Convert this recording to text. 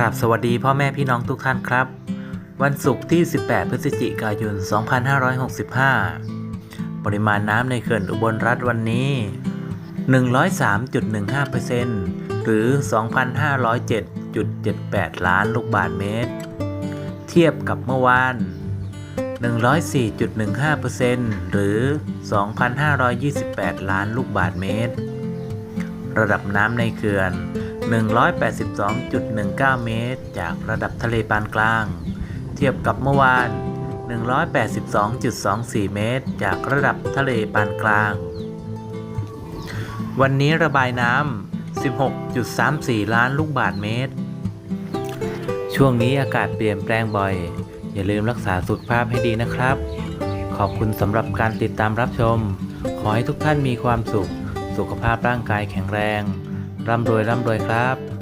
ราบสวัสดีพ่อแม่พี่น้องทุกท่านครับ วันศุกร์ที่ 18 พฤศจิกายน 2565 ปริมาณน้ำในเขื่อนอุบลรัฐวันนี้ 103.15%หรือ 2,507.78 ล้านลูกบาศก์เมตร เทียบกับเมื่อวาน 104.15%หรือ 2,528 ล้านลูกบาศก์เมตร ระดับน้ำในเขื่อน 182.19 เมตร จากระดับทะเลปานกลาง เทียบกับเมื่อวาน 182.24 เมตร จากระดับทะเลปานกลาง วันนี้ระบายน้ำ 16.34 ล้านลูกบาศก์เมตร ช่วงนี้อากาศเปลี่ยนแปลงบ่อย อย่าลืมรักษาสุขภาพให้ดีนะครับ ขอบคุณสำหรับการติดตามรับชม ขอให้ทุกท่านมีความสุข สุขภาพร่างกายแข็งแรง ร่ำรวยร่ำรวยครับ